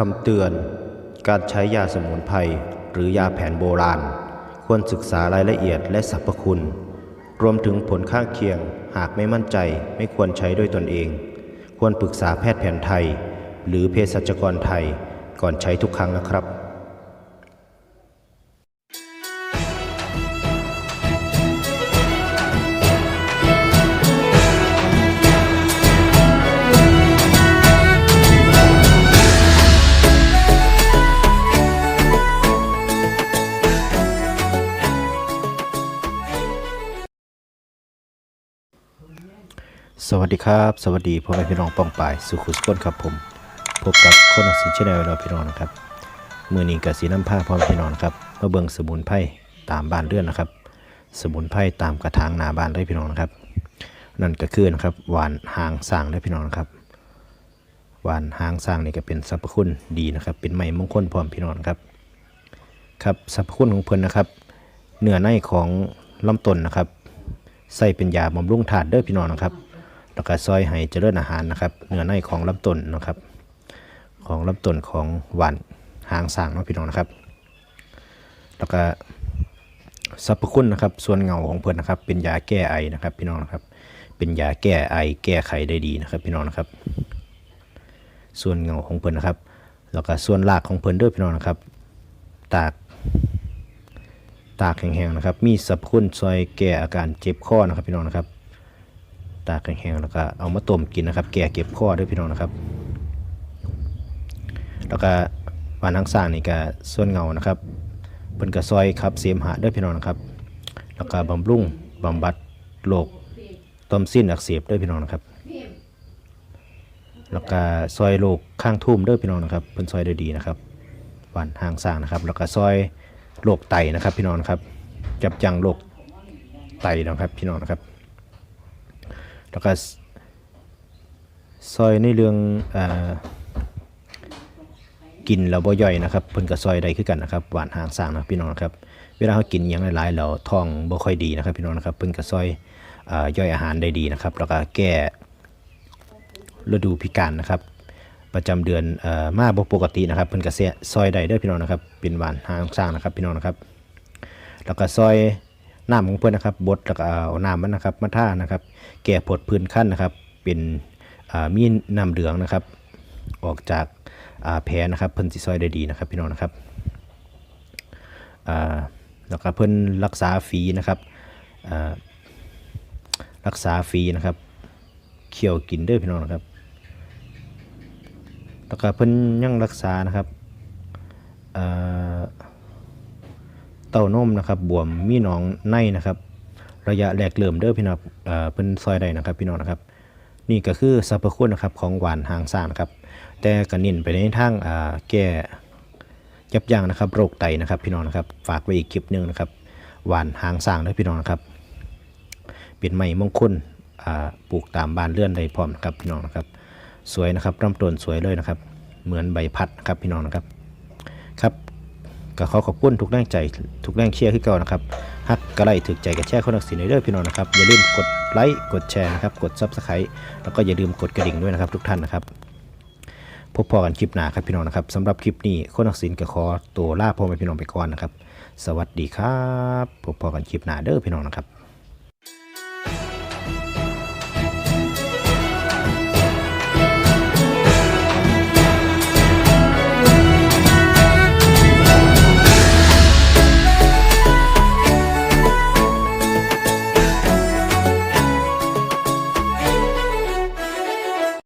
คำเตือน การใช้ยาสมุนไพรหรือยาแผนโบราณ ควรศึกษารายละเอียดและสรรพคุณ รวมถึงผลข้างเคียงหากไม่มั่นใจไม่ควรใช้ด้วยตนเอง ควรปรึกษาแพทย์แผนไทย หรือเภสัชกรไทยก่อนใช้ทุกครั้งนะครับ สวัสดีครับ สวัสดีพ่อแม่พี่น้องป้องปายสุขุสก้นครับผม พบกับคนอักษิณชแนลเราพี่น้องนะครับมือนี้กับสีน้ำผ้าพ่อแม่พี่น้องนะครับมาเบิ่งสมุนไพรตามบ้านเรือนนะครับ สมุนไพรตามกระถางหนาบ้านได้พี่น้องนะครับ นั่นก็คือนะครับหวานหางสร้างได้พี่น้องนะครับหวานหางสร้างนี่ก็เป็นสรรพคุณดีนะครับ เป็นไม้มงคลพร้อมพี่น้องครับครับสรรพคุณของเพิ่นนะครับเนื้อในของลำต้นนะครับใส่เป็นยาบำรุงธาตุเด้อพี่น้องนะครับ แล้วก็ซอยให้เจริญอาหารนะครับเนื้อในของลำต้นนะครับ ของลำต้นของหวานหางสางเนาะพี่น้องนะครับ แล้วก็สรรพคุณนะครับ ส่วนเงาของเพื่อนนะครับ เป็นยาแก้ไอนะครับ พี่น้องนะครับ เป็นยาแก้ไอแก้ไขได้ดีนะครับ พี่น้องนะครับ ส่วนเงาของเพื่อนนะครับ แล้วก็ส่วนรากของเพื่อนด้วยพี่น้องนะครับ ตาก ตากแห้งๆนะครับ มีสรรพคุณซอยแก้อาการเจ็บคอนะครับ พี่น้องนะครับ ตากแห้งๆแล้วก็เอามาต้มกินนะครับ แก้เก็บคอด้วยพี่น้องนะครับ แล้วก็หวานทั้งสร้างนี่ก็ส่วนเงานะครับเพิ่นก็ซอยครับเสมหะด้วยพี่น้องนะครับ แล้วก็บำรุงบำบัดโรคต้อมสิ้นอักเสบด้วยพี่น้องนะครับ แล้วก็ซอยโรคข้างทุ่มด้วยพี่น้องนะครับเพิ่นซอยได้ดีนะครับหวานหางสร้างนะครับ แล้วก็ซอยโรคไตนะครับ พี่น้องนะครับ จับจังโรคไตนะครับ พี่น้องนะครับ แล้วก็ซอยในเรื่องอกินแล้วบ่ย่อยนะครับเพิ่นก็ซอยได้คือกันนะครับหวานหางสร้างนะพี่น้องนะครับเวลาเขากินอย่างหลายๆแล้วท้องบ่ค่อยดีนะครับ พี่น้องนะครับเพิ่นก็ซอยอย่อยอาหารได้ดีนะครับ แล้วก็แก้ฤดูพิการนะครับ ประจำเดือนอมาบ่ปกตินะครับเพิ่นก็เสียซอยได้ด้อพี่น้องนะครับ เป็นหวานหางสร้างนะครับ พี่น้องนะครับ แล้วก็ซอย น้ำของเพื่อนนะครับบดแล้วก็เอาน้ำมันนะครับ มาท่านะครับ แก่ผดพื้นขั้นนะครับ เป็นมีน้ำเหลืองนะครับ ออกจากแผลนะครับเพิ่นสิซอยได้ดีนะครับ พี่น้องนะครับแล้วก็เพิ่นรักษาฝีนะครับรักษาฝีนะครับเคี่ยวกินเด้อพี่น้องนะครับ แล้วก็เพิ่นยังรักษานะครับอ่า ต้านมนะครับบวมมีหนองในนะครับ ระยะแรกเริ่มเด้อพี่น้องเอ่อเพิ่นซอยได้นะครับพี่น้องนะครับ นี่ก็คือสรรพคุณนะครับของหวานหางสร้างนะครับ แต่ก็เน้นไปในทางแก้ยับยั้งนะครับโรคไตนะครับพี่น้องนะครับฝากไว้อีกคลิปหนึ่งนะครับหวานหางสร้างเด้อพี่น้องนะครับเป็นไม้มงคลปลูกตามบ้านเรือนได้พร้อมนะครับพี่น้องนะครับ สวยนะครับลำต้นสวยเลยนะครับ เหมือนใบพัดนะครับพี่น้องนะครับครับ ก็ขอขอบคุณทุกแรงใจทุกแรงเชียร์ที่เก่านะครับฮักกระไรถึกใจกับแชร์คนนักสินในเดอร์พี่น้องนะครับอย่าลืมกดไลค์กดแชร์นะครับกดซับสไครต์แล้วก็อย่าลืมกดกระดิ่งด้วยนะครับ ทุกท่านนะครับพบพอกันคลิปหน้าครับพี่น้องนะครับสำหรับคลิปนี้คนนักสินก็ขอตัวลาพ่อแม่พี่น้องไปก่อนนะครับ สวัสดีครับพบพอกันคลิปหน้าเด้อพี่น้องนะครับ